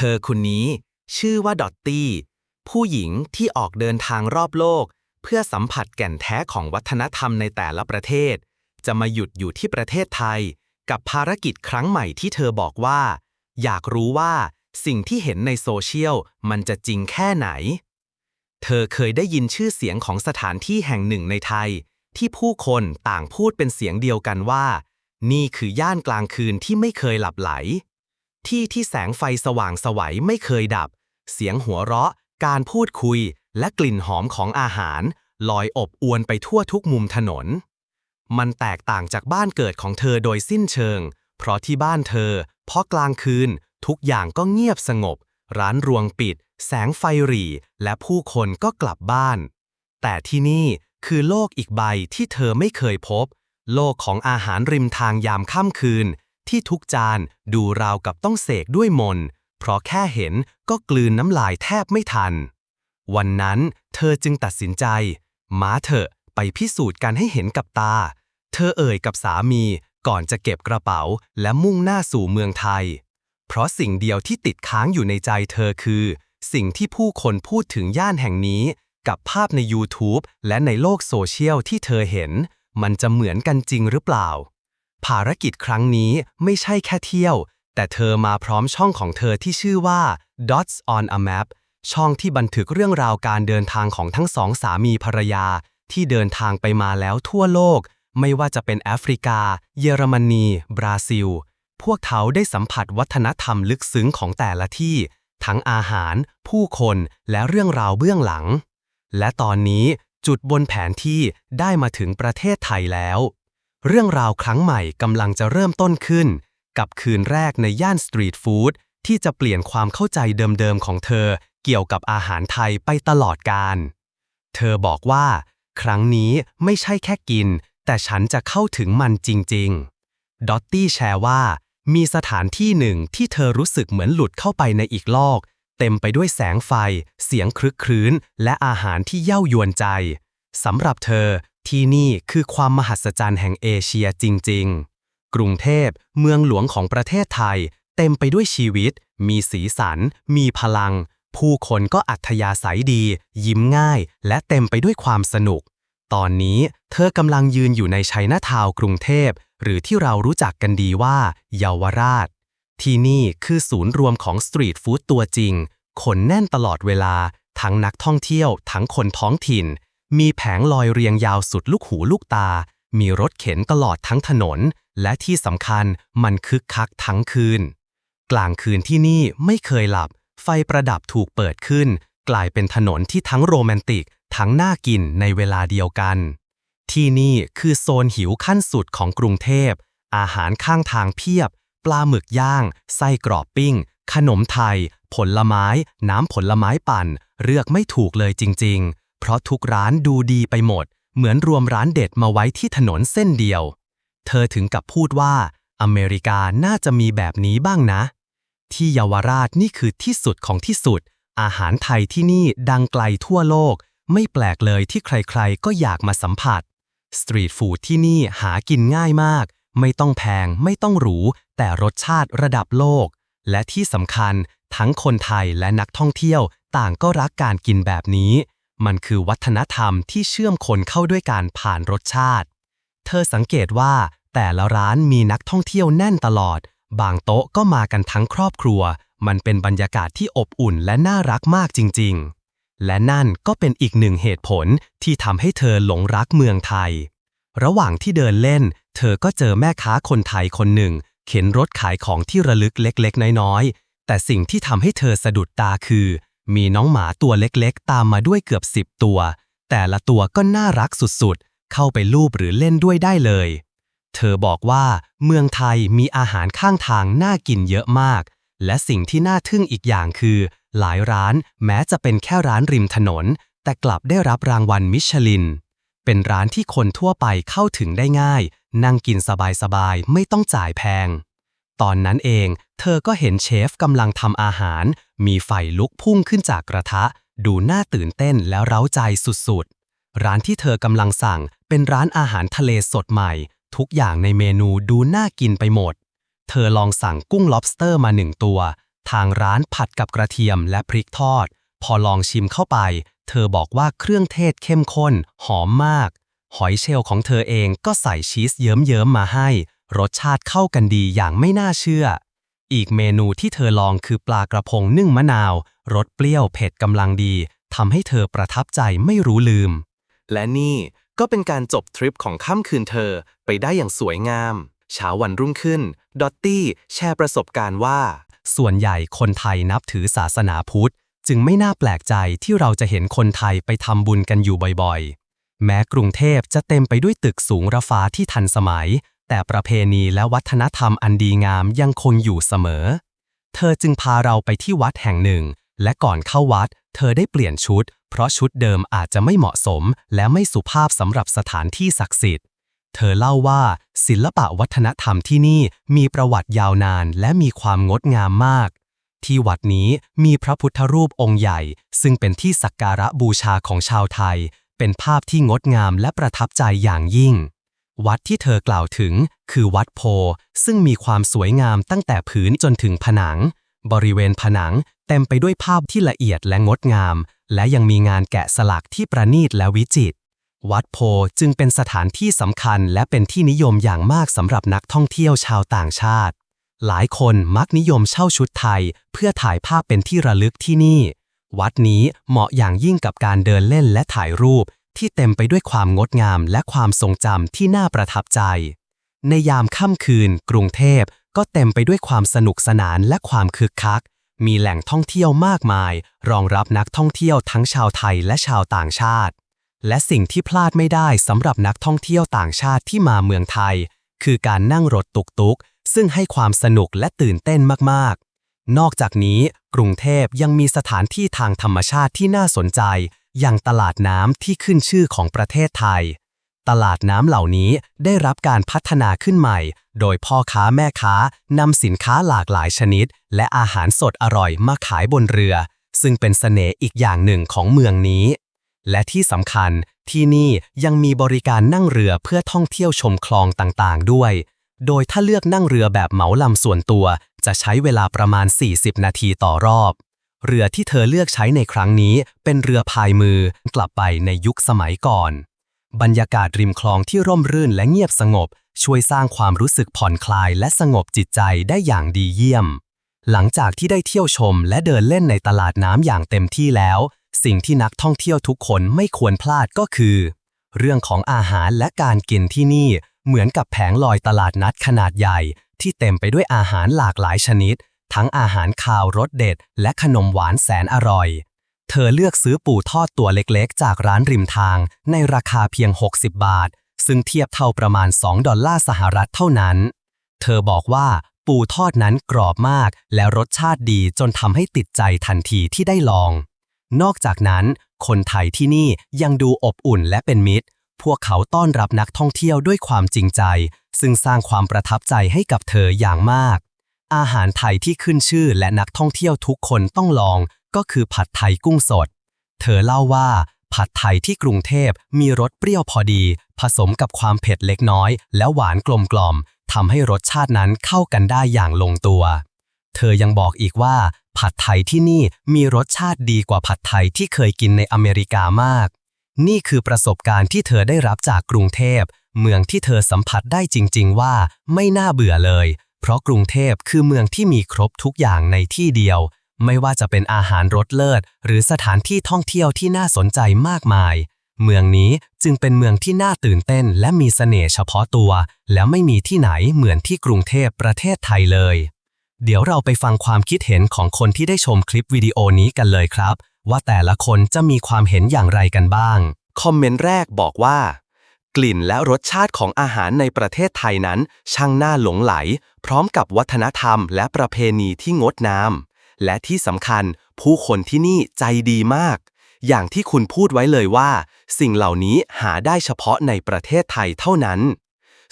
เธอคนนี้ ชื่อว่าดอตตี้ ผู้หญิงที่ออกเดินทางรอบโลก เพื่อสัมผัสแก่นแท้ของวัฒนธรรมในแต่ละประเทศ จะมาหยุดอยู่ที่ประเทศไทย กับภารกิจครั้งใหม่ที่เธอบอกว่า อยากรู้ว่าสิ่งที่เห็นในโซเชียลมันจะจริงแค่ไหน เธอเคยได้ยินชื่อเสียงของสถานที่แห่งหนึ่งในไทย ที่ผู้คนต่างพูดเป็นเสียงเดียวกันว่า นี่คือย่านกลางคืนที่ไม่เคยหลับไหล ที่ที่แสงไฟสว่างไสวัยไม่เคยดับ เสียงหัวเราะ การพูดคุย และกลิ่นหอมของอาหาร ลอยอบอวนไปทั่วทุกมุมถนน มันแตกต่างจากบ้านเกิดของเธอโดยสิ้นเชิง เพราะที่บ้านเธอพอกลางคืน ทุกอย่างก็เงียบสงบ ร้านรวงปิด แสงไฟหรี่ และผู้คนก็กลับบ้าน แต่ที่นี่คือโลกอีกใบที่เธอไม่เคยพบ โลกของอาหารริมทางยามค่ำคืน ที่ทุกจานดูราวกับต้องเสกด้วยมน เพราะแค่เห็นก็กลืนน้ำลายแทบไม่ทัน วันนั้นเธอจึงตัดสินใจ มาเถอะไปพิสูจน์กันให้เห็นกับตา เธอเอ่ยกับสามีก่อนจะเก็บกระเป๋าและมุ่งหน้าสู่เมืองไทย เพราะสิ่งเดียวที่ติดค้างอยู่ในใจเธอคือ สิ่งที่ผู้คนพูดถึงย่านแห่งนี้ กับภาพใน YouTube และในโลกโซเชียลที่เธอเห็น มันจะเหมือนกันจริงหรือเปล่า ภารกิจครั้งนี้ไม่ใช่แค่เที่ยว แต่เธอมาพร้อมช่องของเธอที่ชื่อว่า Dots on a Map ช่องที่บันทึกเรื่องราวการเดินทางของทั้งสองสามีภรรยา ที่เดินทางไปมาแล้วทั่วโลก ไม่ว่าจะเป็นแอฟริกา เยอรมนี บราซิล พวกเขาได้สัมผัสวัฒนธรรมลึกซึ้งของแต่ละที่ ทั้งอาหาร ผู้คนและเรื่องราวเบื้องหลัง และตอนนี้จุดบนแผนที่ได้มาถึงประเทศไทยแล้ว เรื่องราวครั้งใหม่กำลังจะเริ่มต้นขึ้น กับคืนแรกในย่านสตรีทฟู้ดที่จะเปลี่ยนความเข้าใจเดิมๆของเธอ เกี่ยวกับอาหารไทยไปตลอดกาลเธอบอกว่า ครั้งนี้ไม่ใช่แค่กิน แต่ฉันจะเข้าถึงมันจริงๆ ดอตตี้แชร์ว่า มีสถานที่หนึ่งที่เธอรู้สึกเหมือนหลุดเข้าไปในอีกโลก เต็มไปด้วยแสงไฟ เสียงครึกครื้น และอาหารที่เย้ายวนใจสำหรับเธอ ที่นี่คือความมหัศจรรย์แห่งเอเชียจริง ๆ กรุงเทพเมืองหลวงของประเทศไทย เต็มไปด้วยชีวิต มีสีสัน มีพลัง ผู้คนก็อัธยาศัยดี ยิ้มง่าย และเต็มไปด้วยความสนุก ตอนนี้เธอกำลังยืนอยู่ในชัยนาทาวกรุงเทพ หรือที่เรารู้จักกันดีว่า เยาวราช ที่นี่คือศูนย์รวมของสตรีทฟู้ดตัวจริงคนแน่นตลอดเวลา ทั้งนักท่องเที่ยว ทั้งคนท้องถิ่น มีแผงลอยเรียงยาวสุดลูกหูลูกตา มีรถเข็นตลอดทั้งถนน และที่สำคัญมันคึกคักทั้งคืน กลางคืนที่นี่ไม่เคยหลับ ไฟประดับถูกเปิดขึ้น กลายเป็นถนนที่ทั้งโรแมนติก ทั้งน่ากินในเวลาเดียวกัน ที่นี่คือโซนหิวขั้นสุดของกรุงเทพ อาหารข้างทางเพียบ ปลาหมึกย่าง ไส้กรอบปิ้ง ขนมไทย ผลไม้ น้ำผลไม้ปั่น เลือกไม่ถูกเลยจริง ๆ เพราะทุกร้านดูดีไปหมด เหมือนรวมร้านเด็ดมาไว้ที่ถนนเส้นเดียว เธอถึงกับพูดว่า อเมริกาน่าจะมีแบบนี้บ้างนะ ที่เยาวราชนี่คือที่สุดของที่สุด อาหารไทยที่นี่ดังไกลทั่วโลก ไม่แปลกเลยที่ใครๆ ก็อยากมาสัมผัส สตรีทฟู้ดที่นี่หากินง่ายมาก ไม่ต้องแพง ไม่ต้องหรู แต่รสชาติระดับโลก และที่สำคัญทั้งคนไทยและนักท่องเที่ยวต่างก็รักการกินแบบนี้ มันคือวัฒนธรรมที่เชื่อมคนเข้าด้วยการผ่านรสชาติ เธอสังเกตว่าแต่ละร้านมีนักท่องเที่ยวแน่นตลอด บางโต๊ะก็มากันทั้งครอบครัว มันเป็นบรรยากาศที่อบอุ่นและน่ารักมากจริง ๆ และนั่นก็เป็นอีกหนึ่งเหตุผลที่ทำให้เธอหลงรักเมืองไทย ระหว่างที่เดินเล่น เธอก็เจอแม่ค้าคนไทยคนหนึ่ง เข็นรถขายของที่ระลึกเล็ก ๆ น้อย ๆ แต่สิ่งที่ทำให้เธอสะดุดตาคือ มีน้องหมาตัวเล็กๆ ตามมาด้วยเกือบสิบตัว แต่ละตัวก็น่ารักสุดๆ เข้าไปลูบหรือเล่นด้วยได้เลย เธอบอกว่าเมืองไทยมีอาหารข้างทางน่ากินเยอะมาก และสิ่งที่น่าทึ่งอีกอย่างคือ หลายร้านแม้จะเป็นแค่ร้านริมถนน แต่กลับได้รับรางวัลมิชลิน เป็นร้านที่คนทั่วไปเข้าถึงได้ง่าย นั่งกินสบายๆ ไม่ต้องจ่ายแพง ตอนนั้นเอง เธอก็เห็นเชฟกำลังทำอาหาร มีไฟลุกพุ่งขึ้นจากกระทะ ดูน่าตื่นเต้นและเร้าใจสุดๆ ร้านที่เธอกำลังสั่งเป็นร้านอาหารทะเลสดใหม่ ทุกอย่างในเมนูดูน่ากินไปหมด เธอลองสั่งกุ้ง lobster มาหนึ่งตัว ทางร้านผัดกับกระเทียมและพริกทอด พอลองชิมเข้าไป เธอบอกว่าเครื่องเทศเข้มข้น หอมมาก หอยเชลล์ของเธอเองก็ใส่ชีสเยิ้มๆมาให้ รสชาติเข้ากันดีอย่างไม่น่าเชื่อ อีกเมนูที่เธอลองคือปลากระพงนึ่งมะนาว รสเปรี้ยวเผ็ดกำลังดีทำให้เธอประทับใจไม่รู้ลืม และนี่ก็เป็นการจบทริปของค่ำคืนเธอไปได้อย่างสวยงาม เช้าวันรุ่งขึ้น ดอตตี้แชร์ประสบการณ์ว่า ส่วนใหญ่คนไทยนับถือศาสนาพุทธ จึงไม่น่าแปลกใจที่เราจะเห็นคนไทยไปทำบุญกันอยู่บ่อยๆ แม้กรุงเทพจะเต็มไปด้วยตึกสูงระฟ้าที่ทันสมัย แต่ประเพณีและวัฒนธรรมอันดีงามยังคงอยู่เสมอ เธอจึงพาเราไปที่วัดแห่งหนึ่ง และก่อนเข้าวัด เธอได้เปลี่ยนชุด เพราะชุดเดิมอาจจะไม่เหมาะสม และไม่สุภาพสำหรับสถานที่ศักดิ์สิทธิ์ เธอเล่าว่าศิลปะวัฒนธรรมที่นี่มีประวัติยาวนานและมีความงดงามมาก ที่วัดนี้มีพระพุทธรูปองค์ใหญ่ ซึ่งเป็นที่สักการะบูชาของชาวไทย เป็นภาพที่งดงามและประทับใจอย่างยิ่ง วัดที่เธอกล่าวถึงคือวัดโพ ซึ่งมีความสวยงามตั้งแต่ผืนจนถึงผนัง บริเวณผนังเต็มไปด้วยภาพที่ละเอียดและงดงาม และยังมีงานแกะสลักที่ประณีตและวิจิตรวัดโพจึงเป็นสถานที่สำคัญและเป็นที่นิยมอย่างมากสำหรับนักท่องเที่ยวชาวต่างชาติ หลายคนมักนิยมเช่าชุดไทย เพื่อถ่ายภาพเป็นที่ระลึกที่นี่ วัดนี้เหมาะอย่างยิ่งกับการเดินเล่นและถ่ายรูป ที่เต็มไปด้วยความงดงามและความทรงจำที่น่าประทับใจ ในยามค่ำคืน กรุงเทพก็เต็มไปด้วยความสนุกสนานและความคึกคัก มีแหล่งท่องเที่ยวมากมาย รองรับนักท่องเที่ยวทั้งชาวไทยและชาวต่างชาติ และสิ่งที่พลาดไม่ได้สำหรับนักท่องเที่ยวต่างชาติที่มาเมืองไทย คือการนั่งรถตุกตุกซึ่งให้ความสนุกและตื่นเต้นมากๆ นอกจากนี้ กรุงเทพยังมีสถานที่ทางธรรมชาติที่น่าสนใจอย่างตลาดน้ำที่ขึ้นชื่อของประเทศไทย ตลาดน้ำเหล่านี้ได้รับการพัฒนาขึ้นใหม่ โดยพ่อค้าแม่ค้านำสินค้าหลากหลายชนิด และอาหารสดอร่อยมาขายบนเรือ ซึ่งเป็นเสน่ห์อีกอย่างหนึ่งของเมืองนี้ และที่สำคัญที่นี่ยังมีบริการนั่งเรือเพื่อท่องเที่ยวชมคลองต่างๆ ด้วย โดยถ้าเลือกนั่งเรือแบบเหมาลำส่วนตัว จะใช้เวลาประมาณ 40 นาทีต่อรอบ เรือที่เธอเลือกใช้ในครั้งนี้เป็นเรือพายมือกลับไปในยุคสมัยก่อน บรรยากาศริมคลองที่ร่มรื่นและเงียบสงบ ช่วยสร้างความรู้สึกผ่อนคลายและสงบจิตใจได้อย่างดีเยี่ยม หลังจากที่ได้เที่ยวชมและเดินเล่นในตลาดน้ำอย่างเต็มที่แล้ว สิ่งที่นักท่องเที่ยวทุกคนไม่ควรพลาดก็คือ เรื่องของอาหารและการกินที่นี่เหมือนกับแผงลอยตลาดนัดขนาดใหญ่ ที่เต็มไปด้วยอาหารหลากหลายชนิด ทั้งอาหารคาวรสเด็ด และขนมหวานแสนอร่อย เธอเลือกซื้อปูทอดตัวเล็กๆ จากร้านริมทาง ในราคาเพียง 60 บาท ซึ่งเทียบเท่าประมาณ 2 ดอลลาร์สหรัฐเท่านั้น เธอบอกว่าปูทอดนั้นกรอบมาก และรสชาติดีจนทำให้ติดใจทันทีที่ได้ลอง นอกจากนั้น คนไทยที่นี่ยังดูอบอุ่นและเป็นมิตร พวกเขาต้อนรับนักท่องเที่ยวด้วยความจริงใจ ซึ่งสร้างความประทับใจให้กับเธออย่างมาก อาหารไทยที่ขึ้นชื่อและนักท่องเที่ยวทุกคนต้องลองก็คือผัดไทยกุ้งสด เธอเล่าว่า ผัดไทยที่กรุงเทพมีรสเปรี้ยวพอดี ผสมกับความเผ็ดเล็กน้อย และหวานกลมกล่อมทำให้รสชาตินั้นเข้ากันได้อย่างลงตัว เธอยังบอกอีกว่า ผัดไทยที่นี่มีรสชาติดีกว่าผัดไทยที่เคยกินในอเมริกามาก นี่คือประสบการณ์ที่เธอได้รับจากกรุงเทพ เมืองที่เธอสัมผัสได้จริง ๆ ว่าไม่น่าเบื่อเลย เพราะกรุงเทพคือเมืองที่มีครบทุกอย่างในที่เดียว ไม่ว่าจะเป็นอาหารรสเลิศ หรือสถานที่ท่องเที่ยวที่น่าสนใจมากมาย เมืองนี้จึงเป็นเมืองที่น่าตื่นเต้น และมีเสน่ห์เฉพาะตัว และไม่มีที่ไหนเหมือนที่กรุงเทพประเทศไทยเลย เดี๋ยวเราไปฟังความคิดเห็นของคนที่ได้ชมคลิปวิดีโอนี้กันเลยครับ ว่าแต่ละคนจะมีความเห็นอย่างไรกันบ้าง คอมเมนต์แรกบอกว่า กลิ่นและรสชาติของอาหารในประเทศไทยนั้น ช่างน่าหลงไหล พร้อมกับวัฒนธรรมและประเพณีที่งดงาม และที่สำคัญผู้คนที่นี่ใจดีมาก อย่างที่คุณพูดไว้เลยว่า สิ่งเหล่านี้หาได้เฉพาะในประเทศไทยเท่านั้น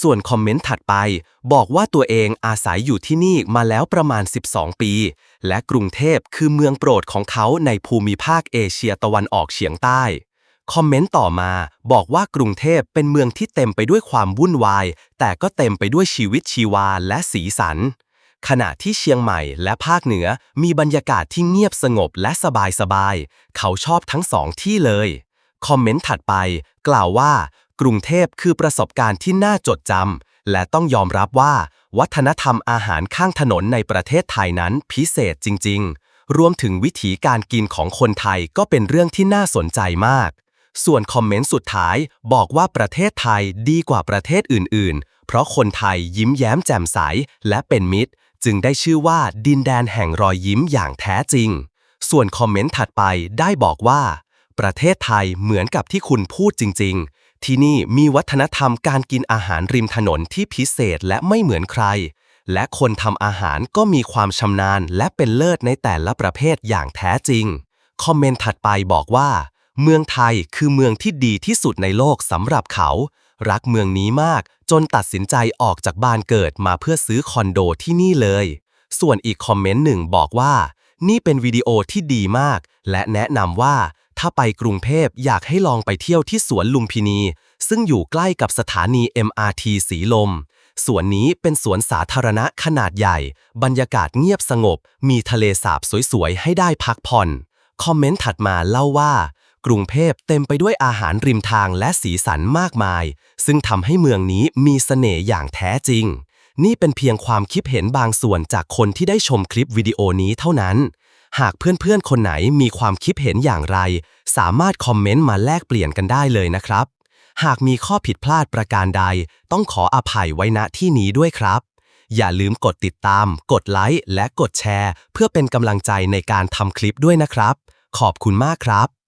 ส่วนคอมเมนต์ถัดไป บอกว่าตัวเองอาศัยอยู่ที่นี่มาแล้วประมาณ 12 ปี และกรุงเทพคือเมืองโปรดของเขาในภูมิภาคเอเชียตะวันออกเฉียงใต้ คอมเมนต์ต่อมาบอกว่ากรุงเทพเป็นเมืองที่เต็มไปด้วยความวุ่นวาย แต่ก็เต็มไปด้วยชีวิตชีวาและสีสัน ขณะที่เชียงใหม่และภาคเหนือมีบรรยากาศที่เงียบสงบและสบายสบายๆเขาชอบทั้งสองที่เลย คอมเมนต์ถัดไป กล่าวว่า กรุงเทพคือประสบการณ์ที่น่าจดจำและต้องยอมรับว่า วัฒนธรรมอาหารข้างถนนในประเทศไทยนั้นพิเศษจริง ๆ รวมถึงวิถีการกินของคนไทยก็เป็นเรื่องที่น่าสนใจมาก ส่วนคอมเมนต์สุดท้ายบอกว่าประเทศไทยดีกว่าประเทศอื่น ๆ เพราะคนไทยยิ้มแย้มแจ่มใสและเป็นมิตร จึงได้ชื่อว่าดินแดนแห่งรอยยิ้มอย่างแท้จริง ส่วนคอมเมนต์ถัดไปได้บอกว่า ประเทศไทยเหมือนกับที่คุณพูดจริง ๆ ที่นี่มีวัฒนธรรมการกินอาหารริมถนนที่พิเศษและไม่เหมือนใคร และคนทำอาหารก็มีความชำนาญและเป็นเลิศในแต่ละประเภทอย่างแท้จริง คอมเมนต์ถัดไปบอกว่า เมืองไทยคือเมืองที่ดีที่สุดในโลกสำหรับเขา รักเมืองนี้มากจนตัดสินใจออกจากบ้านเกิดมาเพื่อซื้อคอนโดที่นี่เลย ส่วนอีกคอมเมนต์หนึ่งบอกว่า นี่เป็นวิดีโอที่ดีมาก และแนะนำว่า ถ้าไปกรุงเทพอยากให้ลองไปเที่ยวที่สวนลุมพินี ซึ่งอยู่ใกล้กับสถานี MRT สีลมสวนนี้เป็นสวนสาธารณะขนาดใหญ่ บรรยากาศเงียบสงบ มีทะเลสาบสวยๆ ให้ได้พักผ่อน คอมเมนต์ถัดมาเล่าว่า กรุงเทพเต็มไปด้วยอาหารริมทางและสีสันมากมาย ซึ่งทำให้เมืองนี้มีเสน่ห์อย่างแท้จริง นี่เป็นเพียงความคิดเห็นบางส่วนจากคนที่ได้ชมคลิปวิดีโอนี้เท่านั้น หากเพื่อนๆ คนไหนมีความคิดเห็นอย่างไร สามารถคอมเมนต์มาแลกเปลี่ยนกันได้เลยนะครับ หากมีข้อผิดพลาดประการใด ต้องขออภัยไว้ณที่นี้ด้วยครับ อย่าลืมกดติดตาม กดไลค์และกดแชร์ เพื่อเป็นกำลังใจในการทำคลิปด้วยนะครับ ขอบคุณมากครับ